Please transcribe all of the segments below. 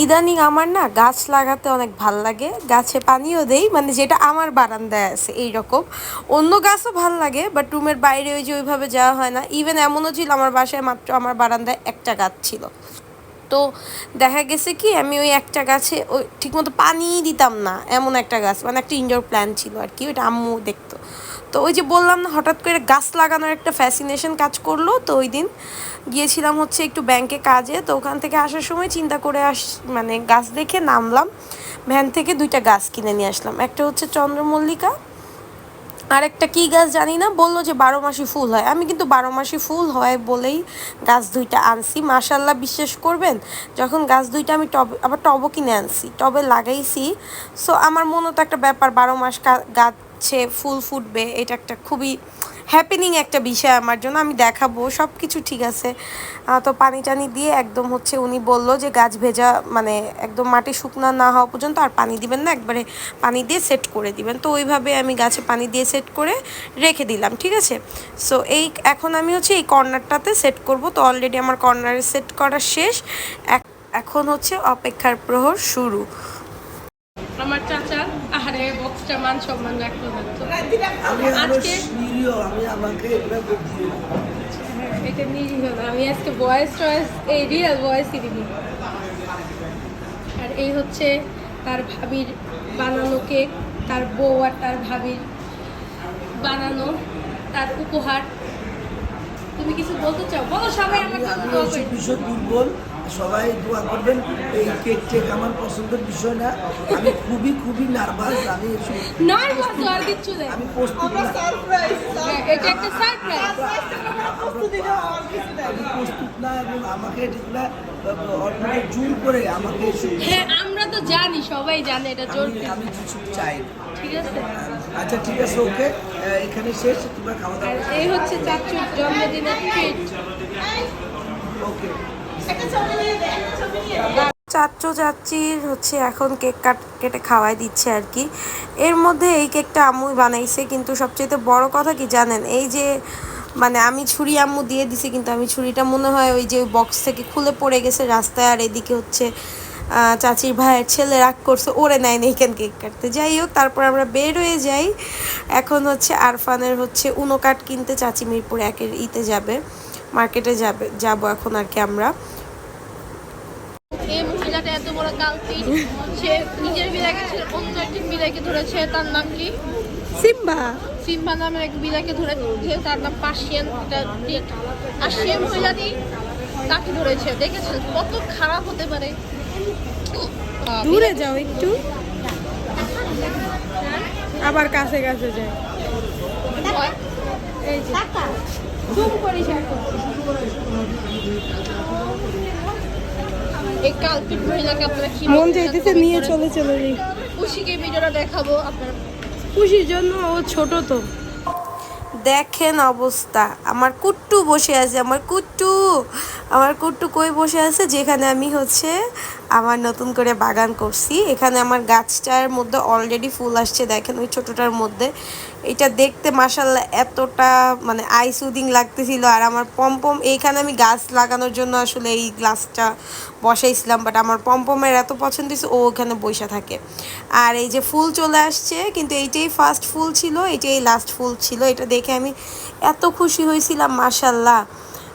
ইদানিং আমার না গাছ লাগাতে অনেক ভালো লাগে। গাছে পানিও দেই মানে যেটা আমার বারান্দায় আছে এই রকম অন্য গাছও ভালো লাগে বাট রুমের বাইরে ওই যে ওইভাবে যাওয়া হয় না। ইভেন এমনও ছিল আমার বাসায় মাত্র আমার বারান্দায় একটা গাছ ছিল। তো দেখা গেছে কি, আমি ওই একটা গাছে ওই ঠিকমতো পানি দিতাম না, এমন একটা গাছ মানে একটা ইনডোর প্ল্যান ছিল আর কি, ওইটা আম্মু দেখতো। তো ওই যে বললাম না, হঠাৎ করে গাছ লাগানোর একটা ফ্যাসিনেশন কাজ করল। তো ওই দিন গিয়েছিলাম হচ্ছে একটু ব্যাংকে কাজে। তো ওখান থেকে আসার সময় চিন্তা করে আস মানে গাছ দেখে নামলাম। ভ্যান থেকে দুইটা গাছ কিনে নিয়ে আসলাম। একটা হচ্ছে চন্দ্রমল্লিকা আর একটা কী গাছ জানি না, বলল যে বারো মাসি ফুল হয়। আমি কিন্তু বারো মাসি ফুল হয় বলেই গাছ দুইটা আনছি। মাশাল্লাহ বিশ্বাস করবেন, যখন গাছ দুইটা আমি টব, আবার টবও কিনে আনছি, টবে লাগাইছি। সো আমার মনে তো একটা ব্যাপার, বারো মাস গাছে ফুল ফুটবে, এটা একটা খুবই হ্যাপেনিং একটা বিষয় আমার জন্য, আমি দেখাবো সব কিছু ঠিক আছে। তো পানি টানি দিয়ে একদম হচ্ছে উনি বলল যে গাছ ভেজা মানে একদম মাটি শুকনো না হওয়া পর্যন্ত আর পানি দিবেন না, একবারে পানি দিয়ে সেট করে দিবেন। তো ওইভাবে আমি গাছে পানি দিয়ে সেট করে রেখে দিলাম, ঠিক আছে? সো এই এখন আমি হচ্ছে এই কর্নারটাতে সেট করব। তো অলরেডি আমার কর্নারে সেট করা শেষ। এখন হচ্ছে অপেক্ষার প্রহর শুরু। আমার চাচা আহারে বক্সটা মান সম্মান রাখতে পারতো আজকে আমি আমাকে এগুলো বুঝিয়ে এটা নিরীহ না আমি আজকে ভয়েস টয়েস এই রিয়েল ভয়েসই দিব। আর এই হচ্ছে তার ভাবির বানানো কেক তার বউ আর তার ভাবির বানানো তার উপহার। তুমি কিছু বলতে চাও? বলো সবাই আমার দুর্বল। সবাই দোয়া করবেন এই কেক টেক আমার পছন্দের বিষয় না। আমি খুবই খুবই নার্ভাস আমি আর নেই। আমি প্রস্তুত না। হ্যাঁ, এটা একটা সারপ্রাইজ আমি প্রস্তুত না এবং আমাকে এটা অলরেডি জোর করে আমাকে হ্যাঁ আমরা তো জানি সবাই জানে এটা জোর আমি আমি কিছু চাই। না। ঠিক আছে। আচ্ছা ঠিক আছে ওকে। এখানে শেষ তোমরা খাওয়া দাওয়া এই হচ্ছে চাচুর জন্মদিনের ট্রিট ওকে। চাচ্চু চাচ্চির হচ্ছে এখন কেক কাট, কেটে খাওয়াই দিচ্ছে আর কি। এর মধ্যে এই কেকটা আম্মুই বানাইছে, কিন্তু সবচেয়ে বড় কথা কি জানেন? এই যে মানে আমি ছুরি আম্মু দিয়ে দিছি, কিন্তু আমি ছুরিটা মনে হয় ওই যে বক্স থেকে খুলে পড়ে গেছে রাস্তায়, আর এদিকে হচ্ছে চাচির ভাইয়ের ছেলে রাগ করছে, ওরে নেয় না এখান কেক কাটতে। যাই হোক, তারপর আমরা বের হয়ে যাই। এখন হচ্ছে আরফানের হচ্ছে উনো কাঠ কিনতে চাচি মিরপুর একের ইতে যাবে। মার্কেটে যাবে যাব এখন আর কি আমরা। এই মহিলাটা এত বড় সে নিজের বিলাকে ছেড়ে অন্য একটি বিলাকে ধরেছে তার নাম কি? সিম্বা। সিম্বা নামের এক ধরেছে তার নাম পার্সিয়ান এটা ঠিক আর সে মহিলাটি তাকে ধরেছে দেখেছেন? কত খারাপ হতে পারে। দূরে যাও একটু। আবার কাছে কাছে যায় এই যে। জুম করিস এখন। এই কালপিট মহিলাকে আপনারা কি মন চাইতেছে নিয়ে চলে চলে যাই। খুশিকে ভিডিওটা দেখাবো আপনারা। খুশির জন্য ও ছোট তো। দেখেন অবস্থা। আমার কুট্টু বসে আছে আমার কুট্টু। আমার কুট্টু কই বসে আছে, যেখানে আমি হচ্ছে আমার নতুন করে বাগান করছি। এখানে আমার গাছটার মধ্যে অলরেডি ফুল আসছে, দেখেন ওই ছোটোটার মধ্যে। এটা দেখতে মাসাল্লাহ এতটা মানে আই সুদিং লাগতেছিল, আর আমার পম্পম, এইখানে আমি গাছ লাগানোর জন্য আসলে এই গ্লাসটা বসাইছিলাম বাট আমার পম্পমের এত পছন্দ হয়েছে, ও ওখানে বসে থাকে। আর এই যে ফুল চলে আসছে, কিন্তু এইটাই ফার্স্ট ফুল ছিল এটাই লাস্ট ফুল ছিল। এটা দেখে আমি এত খুশি হয়েছিলাম মাসাল্লাহ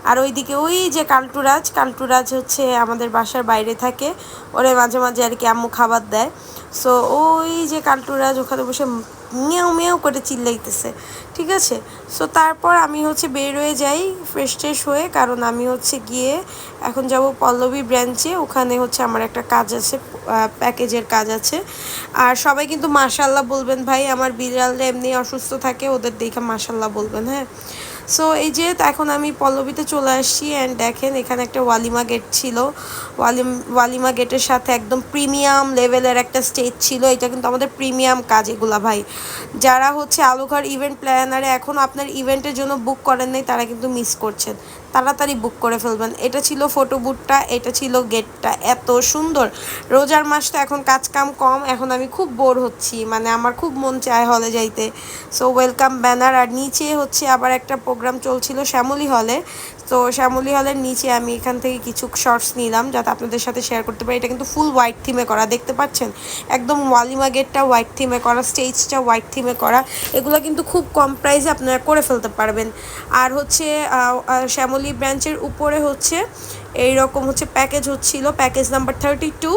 আর ওইদিকে ওই যে কাল্টুরাজ কাল্টুরাজ হচ্ছে আমাদের বাসার বাইরে থাকে। ওরে মাঝে মাঝে আর কি আম্মু খাবার দেয়। সো ওই যে কাল্টুরাজ ওখানে বসে মেয়েও মেয়াও করে চিল্লাইতেছে। ঠিক আছে? সো তারপর আমি হচ্ছে বের হয়ে যাই ফ্রেশ ট্রেশ হয়ে, কারণ আমি হচ্ছে গিয়ে এখন যাব পল্লবী ব্রাঞ্চে ওখানে হচ্ছে আমার একটা কাজ আছে প্যাকেজের কাজ আছে। আর সবাই কিন্তু মাশাল্লাহ বলবেন ভাই, আমার বিড়ালরা এমনি অসুস্থ থাকে, ওদের দেখে মাশাল্লাহ বলবেন হ্যাঁ? সো এই যে তো এখন আমি পল্লবীতে চলে আসছি অ্যান্ড দেখেন এখানে একটা ওয়ালিমা গেট ছিল। ওয়ালিম, ওয়ালিমা গেটের সাথে একদম প্রিমিয়াম লেভেলের একটা স্টেজ ছিল। এটা কিন্তু আমাদের প্রিমিয়াম কাজ এগুলা ভাই। যারা হচ্ছে আলুঘর ইভেন্ট প্ল্যানারে এখন আপনার ইভেন্টের জন্য বুক করেন নাই, তারা কিন্তু মিস করছেন। তাড়াতাড়ি বুক করে ফেলবেন। এটা ছিল ফটো বুটটা এটা ছিল গেটটা এত সুন্দর। রোজার মাসটা এখন কাজ কাম কম, এখন আমি খুব বোর হচ্ছি। মানে আমার খুব মন চায় হলে যাইতে। সো ওয়েলকাম ব্যানার আর নিচে হচ্ছে আবার একটা প্রোগ্রাম চলছিল শ্যামলি হলে তো শ্যামলি হলের নিচে আমি এখান থেকে কিছু শর্টস নিলাম যাতে আপনাদের সাথে শেয়ার করতে পারি। এটা কিন্তু ফুল হোয়াইট থিমে করা, দেখতে পাচ্ছেন? একদম ওয়ালিমা গেটটা হোয়াইট থিমে করা স্টেজটা হোয়াইট থিমে করা। এগুলো কিন্তু খুব কম প্রাইসে আপনারা করে ফেলতে পারবেন। আর হচ্ছে শ্যামলী ব্রাঞ্চের উপরে হচ্ছে এই রকম হচ্ছে প্যাকেজ হচ্ছিল প্যাকেজ নাম্বার থার্টি টু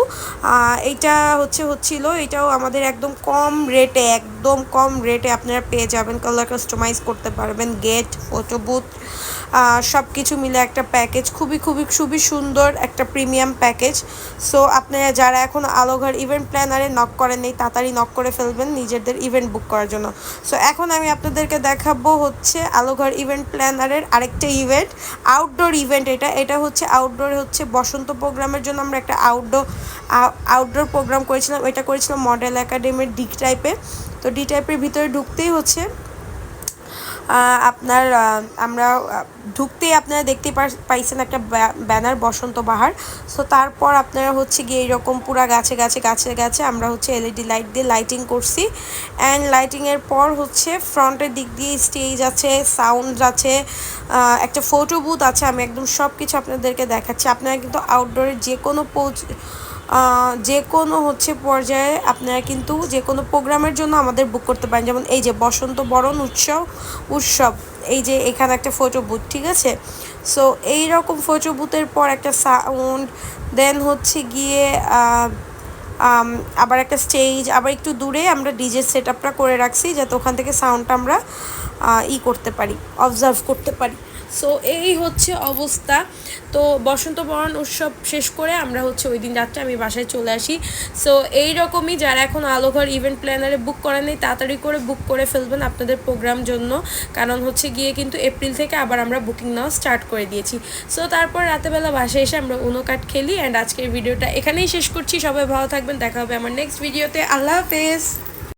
এইটা হচ্ছে হচ্ছিল, এটাও আমাদের একদম কম রেটে একদম কম রেটে আপনারা পেয়ে যাবেন কালার কাস্টমাইজ করতে পারবেন গেট ফটো বুথ সব কিছু মিলে একটা প্যাকেজ খুবই খুবই খুবই সুন্দর একটা প্রিমিয়াম প্যাকেজ সো আপনারা যারা এখন আলোঘর ইভেন্ট প্ল্যানারে নক করেন নেই, তাড়াতাড়ি নক করে ফেলবেন নিজেদের ইভেন্ট বুক করার জন্য। সো এখন আমি আপনাদেরকে দেখাবো হচ্ছে আলোঘর ইভেন্ট প্ল্যানারের আরেকটা ইভেন্ট আউটডোর ইভেন্ট এটা এটা হচ্ছে আউটডোর হচ্ছে বসন্ত প্রোগ্রামের জন্য আমরা একটা আউটডোর আউটডোর প্রোগ্রাম করেছিলাম। ওইটা করেছিলাম মডেল একাডেমির ডি টাইপে তো ডি টাইপের ভিতরে ঢুকতেই হচ্ছে। আপনার আমরা ঢুকতেই আপনারা দেখতে পাইছেন একটা ব্যা- ব্যানার বসন্ত বাহার সো তারপর আপনারা হচ্ছে গিয়ে এইরকম পুরা গাছে গাছে গাছে গাছে আমরা হচ্ছে এলইডি লাইট দিয়ে লাইটিং করছি। অ্যান্ড লাইটিংয়ের পর হচ্ছে ফ্রন্টের দিক দিয়ে স্টেজ আছে সাউন্ড আছে একটা ফটো বুথ আছে। আমি একদম সব কিছু আপনাদেরকে দেখাচ্ছি। আপনারা কিন্তু আউটডোরের যে কোনো আহ, যে কোনো হচ্ছে পর্যায়ে আপনারা কিন্তু যে কোনো প্রোগ্রামের জন্য আমাদের বুক করতে পারেন। যেমন এই যে বসন্ত বরণ উৎসব উৎসব, এই যে এখানে একটা ফটো বুথ ঠিক আছে? সো এই রকম ফটো বুথের পর একটা সাউন্ড দেন হচ্ছে গিয়ে আবার একটা স্টেজ আবার একটু দূরে আমরা ডিজে সেট আপটা করে রাখছি, যাতে ওখান থেকে সাউন্ডটা আমরা ই করতে পারি অবজার্ভ করতে পারি। সো এই হচ্ছে অবস্থা। তো বসন্ত বরণ উৎসব শেষ করে আমরা হচ্ছে ওই দিন রাত্রে আমি বাসায় চলে আসি। সো এই রকমই যারা এখন আলোঘর ইভেন্ট প্ল্যানারে বুক করেন নেই, তাড়াতাড়ি করে বুক করে ফেলবেন আপনাদের প্রোগ্রাম জন্য। কারণ হচ্ছে গিয়ে কিন্তু এপ্রিল থেকে আবার আমরা বুকিং নেওয়া স্টার্ট করে দিয়েছি। সো তারপর রাতেবেলা বাসায় এসে আমরা উনো কাট খেলি। অ্যান্ড আজকের ভিডিওটা এখানেই শেষ করছি। সবাই ভালো থাকবেন। দেখা হবে আমার নেক্সট ভিডিওতে আল্লাহ হাফেজ।